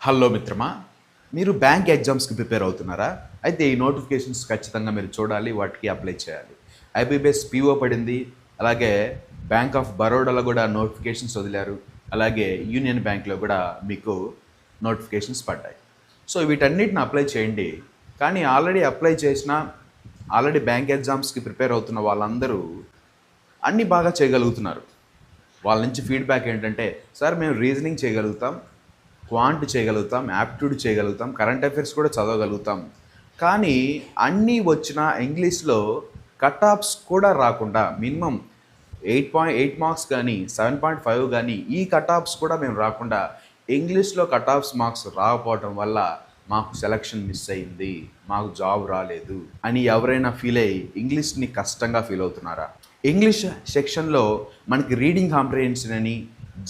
Hello మిత్రమా మీరు bank ఎగ్జామ్స్కి ప్రిపేర్ అవుతున్నారా? అయితే ఈ నోటిఫికేషన్స్ ఖచ్చితంగా మీరు చూడాలి వాటికి అప్లై చేయాలి. ఐబీబీఎస్ పీఓ పడింది అలాగే బ్యాంక్ ఆఫ్ బరోడాలో కూడా నోటిఫికేషన్స్ వదిలారు అలాగే యూనియన్ బ్యాంక్లో కూడా మీకు నోటిఫికేషన్స్ పడ్డాయి. సో వీటన్నిటిని అప్లై చేయండి. కానీ ఆల్రెడీ అప్లై చేసిన ఆల్రెడీ బ్యాంక్ ఎగ్జామ్స్కి ప్రిపేర్ అవుతున్న వాళ్ళందరూ అన్నీ బాగా చేయగలుగుతున్నారు. వాళ్ళ నుంచి ఫీడ్బ్యాక్ ఏంటంటే సార్ మేము రీజనింగ్ చేయగలుగుతాం క్వాంట్ చేయగలుగుతాం యాప్ట్యూడ్ చేయగలుగుతాం కరెంట్ అఫైర్స్ కూడా చదవగలుగుతాం. కానీ అన్నీ వచ్చిన ఇంగ్లీష్లో కట్ ఆఫ్స్ కూడా రాకుండా minimum eight point eight marks కానీ సెవెన్ పాయింట్ ఫైవ్ కానీ ఈ కట్ ఆఫ్స్ కూడా మేము రాకుండా ఇంగ్లీష్లో కట్ ఆఫ్స్ మార్క్స్ రాకపోవటం వల్ల మాకు సెలక్షన్ మిస్ అయింది మాకు జాబ్ రాలేదు అని ఎవరైనా ఫీల్ అయ్యి ఇంగ్లీష్ని కష్టంగా ఫీల్ అవుతున్నారా? ఇంగ్లీష్ సెక్షన్లో మనకి రీడింగ్ కాంప్రిహెన్షన్ అని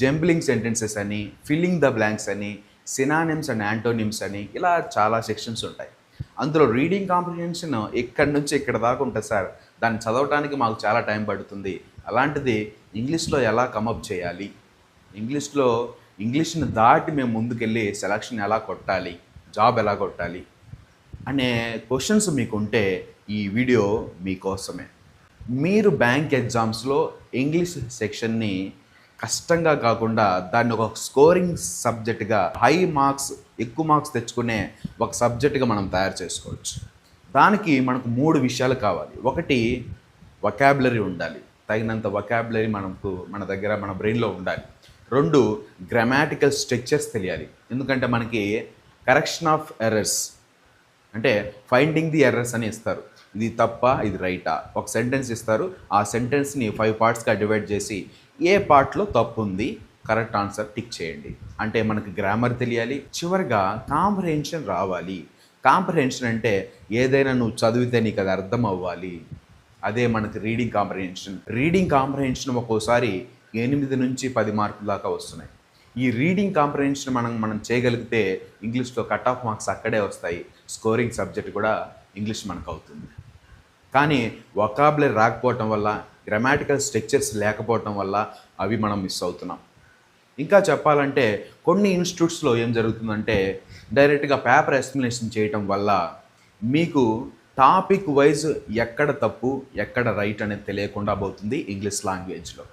జంబ్లింగ్ సెంటెన్సెస్ అని ఫిల్లింగ్ ద బ్లాంక్స్ అని సినానిమ్స్ అండ్ యాంటోనిమ్స్ అని ఇలా చాలా సెక్షన్స్ ఉంటాయి. అందులో రీడింగ్ కాంప్రిహెన్షన్ ఎక్కడి నుంచి ఇక్కడ దాకా ఉంటుంది సార్? దాన్ని చదవటానికి మాకు చాలా టైం పడుతుంది. అలాంటిది ఇంగ్లీష్లో ఎలా కమప్ చేయాలి? ఇంగ్లీష్లో ఇంగ్లీష్ని దాటి మేము ముందుకెళ్ళి సెలక్షన్ ఎలా కొట్టాలి? జాబ్ ఎలా కొట్టాలి? అనే క్వశ్చన్స్ మీకు ఉంటే ఈ వీడియో మీకోసమే. మీరు బ్యాంక్ ఎగ్జామ్స్లో ఇంగ్లీష్ సెక్షన్ని కష్టంగా కాకుండా దాన్ని ఒక స్కోరింగ్ సబ్జెక్ట్గా హై మార్క్స్ ఎక్కువ మార్క్స్ తెచ్చుకునే ఒక సబ్జెక్ట్గా మనం తయారు చేసుకోవచ్చు. దానికి మనకు మూడు విషయాలు కావాలి. ఒకటి వొకాబులరీ ఉండాలి. తగినంత వొకాబులరీ మనకు మన దగ్గర మన బ్రెయిన్లో ఉండాలి. రెండు గ్రామాటికల్ స్ట్రక్చర్స్ తెలియాలి. ఎందుకంటే మనకి కరెక్షన్ ఆఫ్ ఎర్రర్స్ అంటే ఫైండింగ్ ది ఎర్రర్స్ అని ఇస్తారు. ఇది తప్ప ఇది రైటా? ఒక సెంటెన్స్ ఇస్తారు. ఆ సెంటెన్స్ని ఫైవ్ పార్ట్స్గా డివైడ్ చేసి ఏ పార్ట్లో తప్పు ఉంది కరెక్ట్ ఆన్సర్ టిక్ చేయండి. అంటే మనకు గ్రామర్ తెలియాలి. చివరిగా కాంప్రహెన్షన్ రావాలి. కాంప్రహెన్షన్ అంటే ఏదైనా నువ్వు చదివితే నీకు అది అర్థం అవ్వాలి. అదే మనకి రీడింగ్ కాంప్రహెన్షన్ రీడింగ్ కాంప్రహెన్షన్ ఒక్కోసారి ఎనిమిది నుంచి పది మార్కుల దాకా వస్తున్నాయి. ఈ రీడింగ్ కాంప్రహెన్షన్ మనం మనం చేయగలిగితే ఇంగ్లీష్లో కట్ ఆఫ్ మార్క్స్ అక్కడే వస్తాయి. స్కోరింగ్ సబ్జెక్ట్ కూడా ఇంగ్లీష్ మనకు అవుతుంది కానీ వొకాబులరీ రాకపోవటం వల్ల గ్రామాటికల్ స్ట్రక్చర్స్ లేకపోవటం వల్ల అవి మనం మిస్ అవుతున్నాం. ఇంకా చెప్పాలంటే కొన్ని ఇన్స్టిట్యూట్స్లో ఏం జరుగుతుందంటే డైరెక్ట్గా పేపర్ ఎస్టిమేషన్ చేయటం వల్ల మీకు టాపిక్ వైజ్ ఎక్కడ తప్పు ఎక్కడ రైట్ అనేది తెలియకుండా పోతుంది ఇంగ్లీష్ లాంగ్వేజ్లో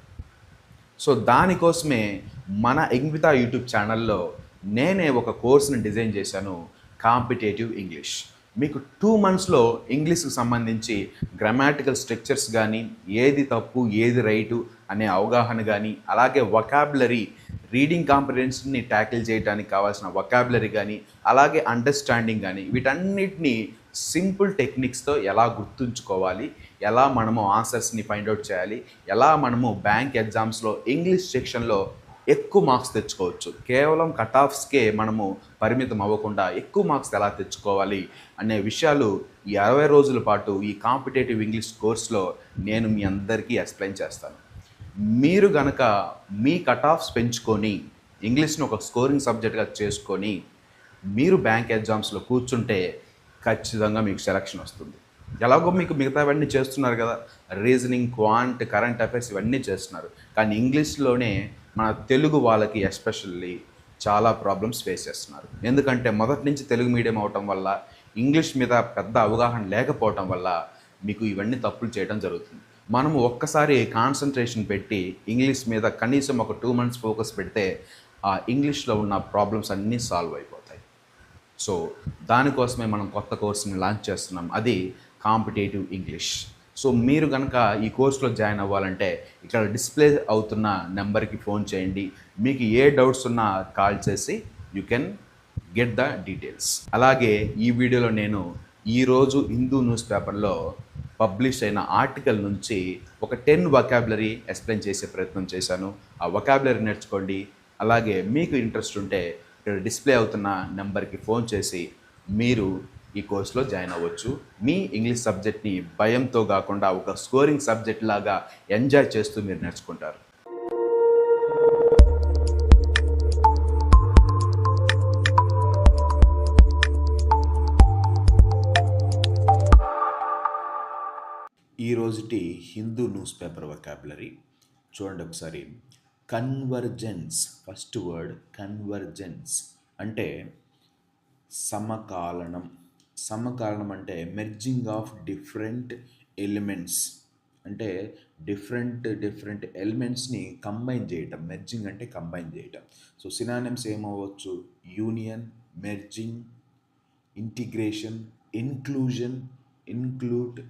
సో దానికోసమే మన ఇంగ్విత యూట్యూబ్ ఛానల్లో నేనే ఒక కోర్స్ని డిజైన్ చేశాను కాంపిటేటివ్ ఇంగ్లీష్ మీకు టూ మంత్స్లో ఇంగ్లీష్కి సంబంధించి గ్రామాటికల్ స్ట్రక్చర్స్ కానీ ఏది తప్పు ఏది రైటు అనే అవగాహన కానీ అలాగే వొకాబులరీ రీడింగ్ కాంపిటెన్స్ని ట్యాకిల్ చేయడానికి కావాల్సిన వొకాబులరీ కానీ అలాగే అండర్స్టాండింగ్ కానీ వీటన్నిటిని సింపుల్ టెక్నిక్స్తో ఎలా గుర్తుంచుకోవాలి ఎలా మనము ఆన్సర్స్ని ఫైండ్ అవుట్ చేయాలి ఎలా మనము బ్యాంక్ ఎగ్జామ్స్లో ఇంగ్లీష్ సెక్షన్లో ఎక్కువ మార్క్స్ తెచ్చుకోవచ్చు. కేవలం కట్ ఆఫ్స్కే మనము పరిమితం అవ్వకుండా ఎక్కువ మార్క్స్ ఎలా తెచ్చుకోవాలి అనే విషయాలు ఈ అరవై రోజుల పాటు ఈ కాంపిటేటివ్ ఇంగ్లీష్ కోర్స్లో నేను మీ అందరికీ ఎక్స్ప్లెయిన్ చేస్తాను. మీరు గనక మీ కట్ ఆఫ్స్ పెంచుకొని ఇంగ్లీష్ని ఒక స్కోరింగ్ సబ్జెక్ట్గా చేసుకొని మీరు బ్యాంక్ ఎగ్జామ్స్లో కూర్చుంటే ఖచ్చితంగా మీకు సెలక్షన్ వస్తుంది. ఎలాగో మీకు మిగతావన్నీ చేస్తున్నారు కదా రీజనింగ్ క్వాంట్ కరెంట్ అఫైర్స్ ఇవన్నీ చేస్తున్నారు. కానీ ఇంగ్లీష్లోనే మన తెలుగు వాళ్ళకి ఎస్పెషల్లీ చాలా ప్రాబ్లమ్స్ ఫేస్ చేస్తున్నారు. ఎందుకంటే మొదటి నుంచి తెలుగు మీడియం అవటం వల్ల ఇంగ్లీష్ మీద పెద్ద అవగాహన లేకపోవటం వల్ల మీకు ఇవన్నీ తప్పులు చేయడం జరుగుతుంది. మనము ఒక్కసారి కాన్సన్ట్రేషన్ పెట్టి ఇంగ్లీష్ మీద కనీసం ఒక టూ మంత్స్ ఫోకస్ పెడితే ఆ ఇంగ్లీష్లో ఉన్న ప్రాబ్లమ్స్ అన్నీ సాల్వ్ అయిపోతాయి. సో దానికోసమే మనం కొత్త కోర్సుని లాంచ్ చేస్తున్నాం. అది కాంపిటేటివ్ ఇంగ్లీష్ సో మీరు కనుక ఈ కోర్సులో జాయిన్ అవ్వాలంటే ఇక్కడ డిస్ప్లే అవుతున్న నెంబర్కి ఫోన్ చేయండి. మీకు ఏ డౌట్స్ ఉన్నా కాల్ చేసి you can get the details. అలాగే ఈ వీడియోలో నేను ఈరోజు హిందూ న్యూస్ పేపర్లో పబ్లిష్ అయిన ఆర్టికల్ నుంచి ఒక టెన్ వొకాబులరీ ఎక్స్ప్లెయిన్ చేసే ప్రయత్నం చేశాను. ఆ వొకాబులరీ నేర్చుకోండి. అలాగే మీకు ఇంట్రెస్ట్ ఉంటే ఇక్కడ డిస్ప్లే అవుతున్న నెంబర్కి ఫోన్ చేసి మీరు ఈ కోర్సులో జాయిన్ అవ్వచ్చు. మీ ఇంగ్లీష్ సబ్జెక్ట్ని భయంతో కాకుండా ఒక స్కోరింగ్ సబ్జెక్ట్ లాగా ఎంజాయ్ చేస్తూ మీరు నేర్చుకుంటారు. ఈ రోజుటి హిందూ న్యూస్ పేపర్ వొకాబులరీ చూడండి ఒకసారి. కన్వర్జెన్స్ ఫస్ట్ వర్డ్ కన్వర్జెన్స్ అంటే సమకాలనం. సమకాలనం అంటే మెర్జింగ్ ఆఫ్ డిఫరెంట్ ఎలిమెంట్స్ అంటే డిఫరెంట్ డిఫరెంట్ ఎలిమెంట్స్ని కంబైన్ చేయటం. మెర్జింగ్ అంటే కంబైన్ చేయటం. So synonyms ఏమవ్వచ్చు? Union merging integration inclusion include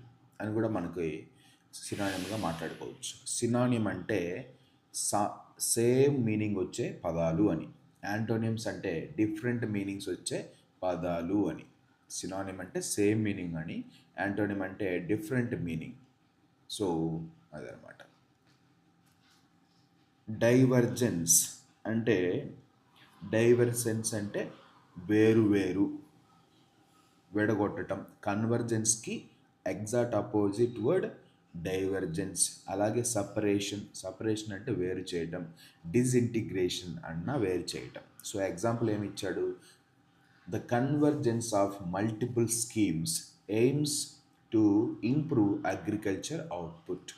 అని కూడా మనకి సినానిమ్గా మాట్లాడుకోవచ్చు. సినానిమ్ అంటే సా సేమ్ మీనింగ్ వచ్చే పదాలు అని. యాంటోనియమ్స్ అంటే డిఫరెంట్ మీనింగ్స్ వచ్చే పదాలు అని. సినానిమ్ అంటే సేమ్ మీనింగ్ అని యాంటోనిమ్ అంటే డిఫరెంట్ మీనింగ్ సో అదనమాట డైవర్జెన్స్ అంటే డైవర్జెన్స్ అంటే వేరు వేరు విడగొట్టడం కన్వర్జెన్స్కి ఎగ్జాక్ట్ అపోజిట్ వర్డ్ డైవర్జెన్స్ అలాగే సపరేషన్ సపరేషన్ అంటే వేరు చేయటం. డిజింటిగ్రేషన్ అన్న వేరు చేయటం. సో ఎగ్జాంపుల్ ఏమి ఇచ్చాడు? The convergence of multiple schemes aims to improve agriculture output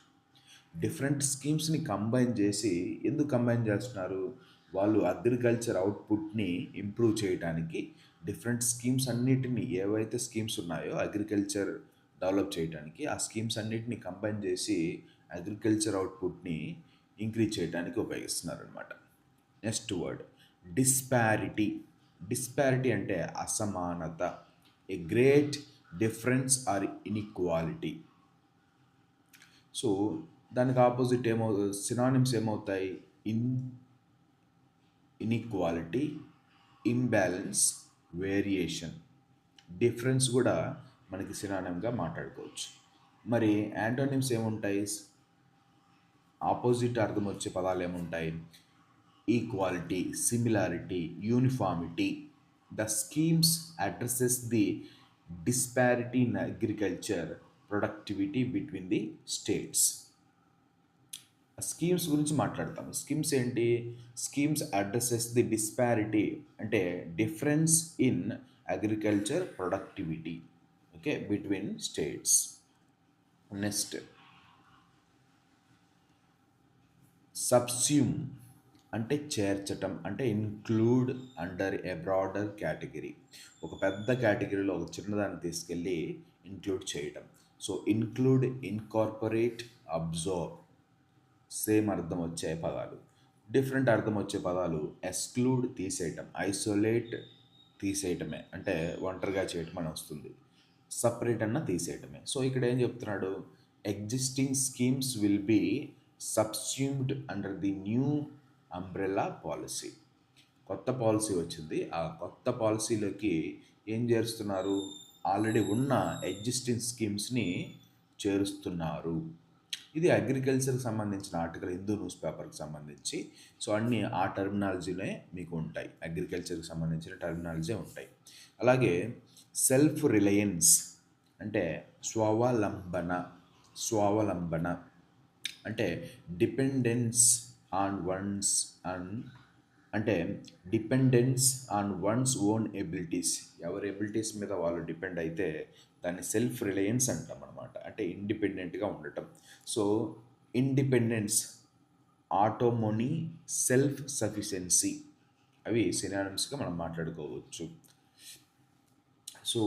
different స్కీమ్స్ని combine చేసి ఎందుకు కంబైన్ చేస్తున్నారు? వాళ్ళు అగ్రికల్చర్ అవుట్పుట్ని ఇంప్రూవ్ చేయడానికి డిఫరెంట్ స్కీమ్స్ అన్నిటిని ఏవైతే స్కీమ్స్ ఉన్నాయో అగ్రికల్చర్ డెవలప్ చేయడానికి ఆ స్కీమ్స్ అన్నిటిని కంబైన్ చేసి అగ్రికల్చర్ అవుట్పుట్ని ఇంక్రీజ్ చేయడానికి ఉపయోగిస్తున్నారు అనమాట నెక్స్ట్ వర్డ్ డిస్పారిటీ డిస్పారిటీ అంటే అసమానత. A great difference or inequality so దానికి ఆపోజిట్ ఏమవు సినానిమ్స్ ఏమవుతాయి? In inequality imbalance variation difference కూడా మనకి సినానిమ్గా మాట్లాడుకోవచ్చు. మరి యాంటోనిమ్స్ ఏముంటాయి? ఆపోజిట్ అర్థం వచ్చే పదాలు ఏముంటాయి? Equality similarity uniformity the schemes addresses the disparity in agriculture productivity between the states schemes గురించి మాట్లాడతాం స్కీమ్స్ ఏంటి? స్కీమ్స్ అడ్రసెస్ ది డిస్పారిటీ అంటే difference in agriculture productivity okay between states next subsume అంటే చేర్చటం అంటే include under a broader category ఒక పెద్ద కేటగిరీలో ఒక చిన్నదాన్ని తీసుకెళ్ళి ఇంక్లూడ్ చేయటం. So include incorporate observe same అర్థం వచ్చే పదాలు. డిఫరెంట్ అర్థం వచ్చే పదాలు ఎక్స్క్లూడ్ తీసేయటం. ఐసోలేట్ తీసేయటమే. అంటే ఒంటరిగా చేయటం అని వస్తుంది. సపరేట్ అన్న తీసేయటమే. సో ఇక్కడ ఏం చెప్తున్నాడు? Existing schemes will be subsumed under the new umbrella policy కొత్త పాలసీ వచ్చింది. ఆ కొత్త పాలసీలోకి ఏం చేరుస్తున్నారు ఆల్రెడీ ఉన్న ఎగ్జిస్టింగ్ స్కీమ్స్ని చేరుస్తున్నారు. ఇది అగ్రికల్చర్కి సంబంధించిన ఆర్టికల్ హిందూ న్యూస్ పేపర్కి సంబంధించి. సో అన్నీ ఆ టర్మినాలజీనే మీకు ఉంటాయి. అగ్రికల్చర్కి సంబంధించిన టర్మినాలజీ ఉంటాయి. అలాగే సెల్ఫ్ రిలయన్స్ అంటే స్వావలంబన స్వావలంబన అంటే డిపెండెన్స్ ఆన్ వన్స్ అండ్ అంటే dependence on one's own abilities ఎవరి ఎబిలిటీస్ మీద వాళ్ళు డిపెండ్ అయితే దాన్ని సెల్ఫ్ రిలయన్స్ అంటాం అనమాట అంటే ఇండిపెండెంట్గా ఉండటం. So independence autonomy self sufficiency అవి సినానిమ్స్గా మనం మాట్లాడుకోవచ్చు. సో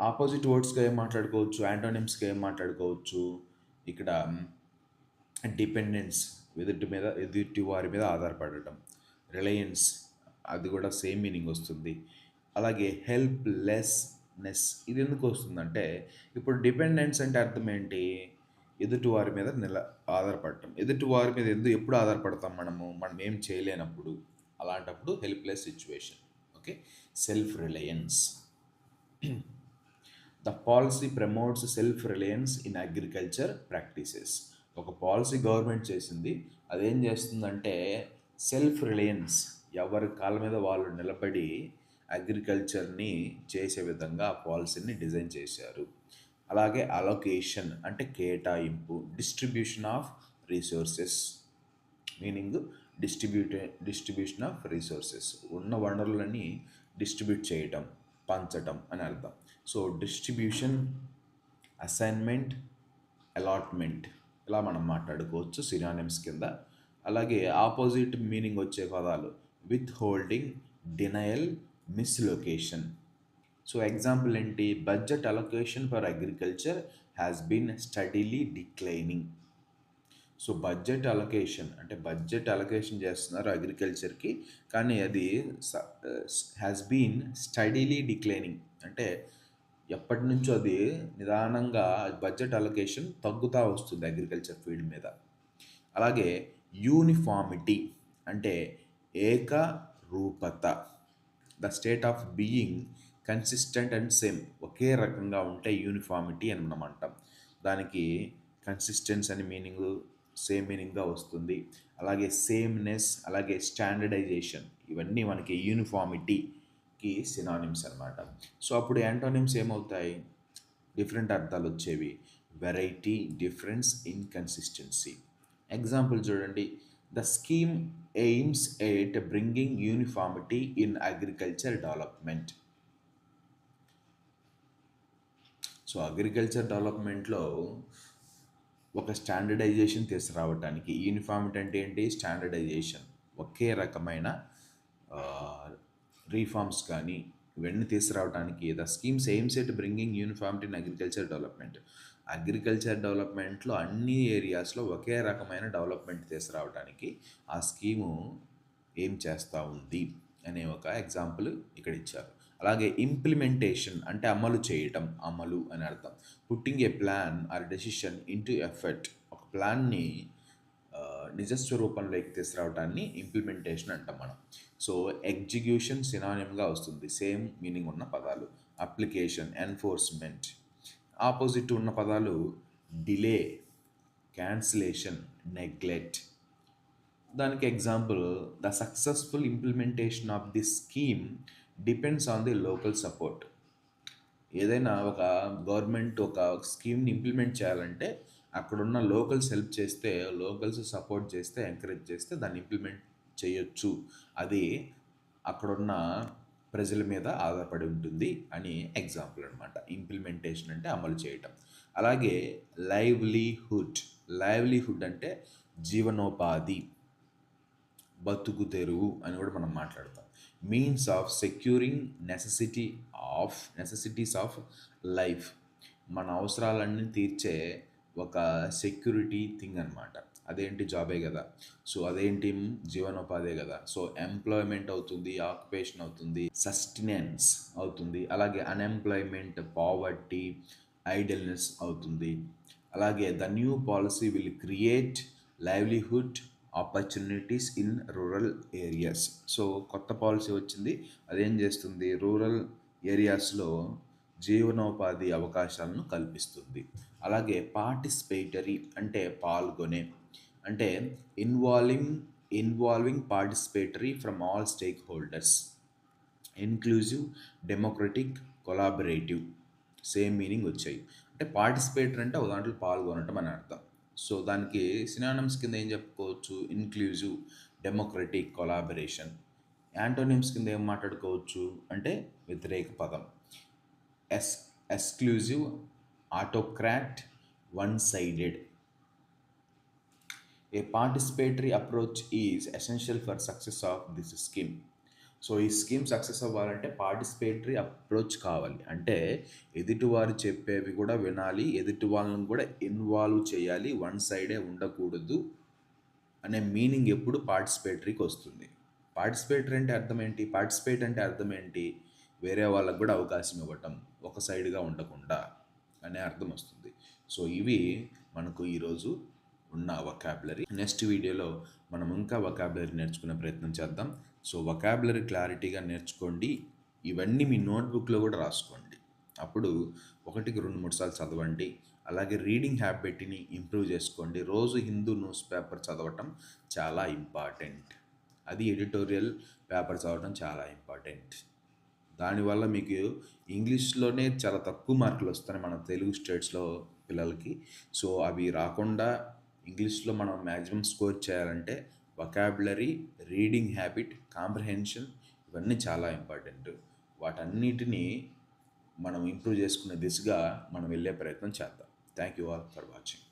ఆపోజిట్ వర్డ్స్గా ఏం మాట్లాడుకోవచ్చు? యాంటోనిమ్స్గా ఏం మాట్లాడుకోవచ్చు? ఇక్కడ డిపెండెన్స్ ఎదుటి మీద ఎదుటి వారి మీద ఆధారపడటం. రిలయన్స్ అది కూడా సేమ్ మీనింగ్ వస్తుంది. అలాగే హెల్ప్లెస్నెస్ ఇది ఎందుకు వస్తుందంటే ఇప్పుడు డిపెండెన్స్ అంటే అర్థం ఏంటి? ఎదుటి వారి మీద నిల ఆధారపడటం. ఎదుటి వారి మీద ఎందుకు ఎప్పుడు ఆధారపడతాం మనము? మనం ఏం చేయలేనప్పుడు? అలాంటప్పుడు helpless situation. Okay? Self reliance the policy promotes self reliance in agriculture practices. ఒక పాలసీ గవర్నమెంట్ చేసింది. అదేం చేస్తుందంటే సెల్ఫ్ రిలయన్స్ ఎవరి కాళ్ళ మీద వాళ్ళు నిలబడి అగ్రికల్చర్ని చేసే విధంగా ఆ పాలసీని డిజైన్ చేశారు. అలాగే అలొకేషన్ అంటే కేటాయింపు distribution of resources meaning distribute distribution of resources ఉన్న వనరులని డిస్ట్రిబ్యూట్ చేయటం పంచటం అని అర్థం. సో డిస్ట్రిబ్యూషన్ అసైన్మెంట్ అలాట్మెంట్ ఇలా మనం మాట్లాడుకోవచ్చు సినానిమ్స్ కింద. అలాగే ఆపోజిట్ మీనింగ్ వచ్చే పదాలు withholding denial misallocation so example ఏంటి? Budget allocation for agriculture has been steadily declining so budget allocation అంటే బడ్జెట్ అలొకేషన్ చేస్తున్నారు అగ్రికల్చర్కి కానీ అది హ్యాస్ బీన్ స్టడీలీ డిక్లైనింగ్ అంటే ఎప్పటి నుంచో అది నిదానంగా బడ్జెట్ అలొకేషన్ తగ్గుతూ వస్తుంది అగ్రికల్చర్ ఫీల్డ్ మీద. అలాగే యూనిఫామిటీ అంటే ఏక రూపత the state of being consistent and same ఒకే రకంగా ఉంటే యూనిఫామిటీ అని మనం అంటాం. దానికి కన్సిస్టెన్స్ అని మీనింగ్ సేమ్ మీనింగ్గా వస్తుంది. అలాగే సేమ్నెస్ అలాగే స్టాండర్డైజేషన్ ఇవన్నీ మనకి యూనిఫామిటీ కి సినానిమ్స్ అనమాట సో అప్పుడు యాంటోనిమ్స్ ఏమవుతాయి? డిఫరెంట్ అర్థాలు వచ్చేవి. వెరైటీ డిఫరెన్స్ ఇన్కన్సిస్టెన్సీ ఎగ్జాంపుల్ చూడండి. The scheme aims at bringing uniformity in agriculture development so agriculture డెవలప్మెంట్లో ఒక స్టాండర్డైజేషన్ తీసుకురావడానికి యూనిఫామిటీ అంటే ఏంటి? స్టాండర్డైజేషన్ ఒకే రకమైన రీఫార్మ్స్ కానీ ఇవన్నీ తీసుకురావడానికి the schemes aims at bringing uniformity in agriculture development agriculture డెవలప్మెంట్లో అన్ని ఏరియాస్లో ఒకే రకమైన డెవలప్మెంట్ తీసుకురావడానికి ఆ స్కీము ఏం చేస్తూ ఉంది అనే ఒక ఎగ్జాంపుల్ ఇక్కడ ఇచ్చారు. అలాగే ఇంప్లిమెంటేషన్ అంటే అమలు చేయటం అమలు అని అర్థం. Putting a plan or decision into effort ఒక ప్లాన్ని నిజస్వరూపంలోకి తీసుకురావడాన్ని ఇంప్లిమెంటేషన్ అంటాం మనం. సో ఎగ్జిక్యూషన్ సినానియంగా వస్తుంది. సేమ్ మీనింగ్ ఉన్న పదాలు. Application enforcement. ఆపోజిట్ ఉన్న పదాలు డిలే క్యాన్సిలేషన్ నెగ్లెక్ట్. దానికి example the successful implementation of the scheme depends on the local support. ఏదైనా ఒక గవర్నమెంట్ ఒక స్కీమ్ని ఇంప్లిమెంట్ చేయాలంటే అక్కడున్న లోకల్స్ హెల్ప్ చేస్తే లోకల్స్ సపోర్ట్ చేస్తే ఎంకరేజ్ చేస్తే దాన్ని ఇంప్లిమెంట్ చేయొచ్చు. అది అక్కడున్న ప్రజల మీద ఆధారపడి ఉంటుంది అని ఎగ్జాంపుల్ అనమాట ఇంప్లిమెంటేషన్ అంటే అమలు చేయటం. అలాగే లైవ్లీహుడ్ లైవ్లీహుడ్ అంటే జీవనోపాధి. బతుకు తెరువు అని కూడా మనం మాట్లాడతాం. Means of securing necessity of necessities of life మన అవసరాలన్నీ తీర్చే ఒక సెక్యూరిటీ థింగ్ అనమాట అదేంటి జాబే కదా. సో అదేంటి జీవనోపాధే కదా. సో ఎంప్లాయ్మెంట్ అవుతుంది ఆక్యుపేషన్ అవుతుంది సస్టినెన్స్ అవుతుంది అలాగే అన్ఎంప్లాయ్మెంట్ పావర్టీ ఐడల్నెస్ అవుతుంది. అలాగే the new policy will create livelihood opportunities in rural areas. So కొత్త పాలసీ వచ్చింది. అదేం చేస్తుంది? రూరల్ ఏరియాస్లో జీవనోపాధి అవకాశాలను కల్పిస్తుంది. అలాగే పార్టిసిపేటరీ అంటే పాల్గొనే అంటే involving involving participatory from all stakeholders inclusive democratic collaborative. Same meaning వచ్చాయి. అంటే పార్టిసిపేటర్ అంటే ఒక దాంట్లో పాల్గొనటం అని అర్థం. సో దానికి సినానమ్స్ కింద ఏం చెప్పుకోవచ్చు? Inclusive democratic collaboration. యాంటోనిమ్స్ కింద ఏం మాట్లాడుకోవచ్చు? అంటే వ్యతిరేక పదం. Yes exclusive autocrat one sided a participatory approach is essential for success of this scheme so ఈ స్కీమ్ సక్సెస్ అవ్వాలంటే పార్టిసిపేటరీ అప్రోచ్ కావాలి. అంటే ఎదుటివారు చెప్పేవి కూడా వినాలి ఎదుటి వాళ్ళని కూడా ఇన్వాల్వ్ చేయాలి వన్ సైడే ఉండకూడదు అనే మీనింగ్ ఎప్పుడు పార్టిసిపేటరీకి వస్తుంది. పార్టిసిపేటరీ అంటే అర్థం ఏంటి? పార్టిసిపేట్ అంటే అర్థం ఏంటి? వేరే వాళ్ళకు కూడా అవకాశం ఇవ్వటం ఒక సైడ్గా ఉండకుండా అనే అర్థం వస్తుంది. సో ఇవి మనకు ఈరోజు ఉన్న వొకాబులరీ నెక్స్ట్ వీడియోలో మనం ఇంకా వొకాబులరీ నేర్చుకునే ప్రయత్నం చేద్దాం. సో వొకాబులరీ క్లారిటీగా నేర్చుకోండి. ఇవన్నీ మీ నోట్బుక్లో కూడా రాసుకోండి. అప్పుడు ఒకటికి రెండు మూడు సార్లు చదవండి. అలాగే రీడింగ్ హ్యాబిట్ని ఇంప్రూవ్ చేసుకోండి. రోజు హిందూ న్యూస్ పేపర్ చదవటం చాలా ఇంపార్టెంట్ అది ఎడిటోరియల్ పేపర్ చదవటం చాలా ఇంపార్టెంట్ దానివల్ల మీకు ఇంగ్లీష్లోనే చాలా తక్కువ మార్కులు వస్తాయి మన తెలుగు స్టేట్స్లో పిల్లలకి. సో అవి రాకుండా ఇంగ్లీష్లో మనం మ్యాక్సిమం స్కోర్ చేయాలంటే వొకాబులరీ రీడింగ్ హ్యాబిట్ కాంప్రహెన్షన్ ఇవన్నీ చాలా ఇంపార్టెంట్. వాటన్నిటిని మనం ఇంప్రూవ్ చేసుకునే దిశగా మనం వెళ్ళే ప్రయత్నం చేద్దాం. Thank you all for watching.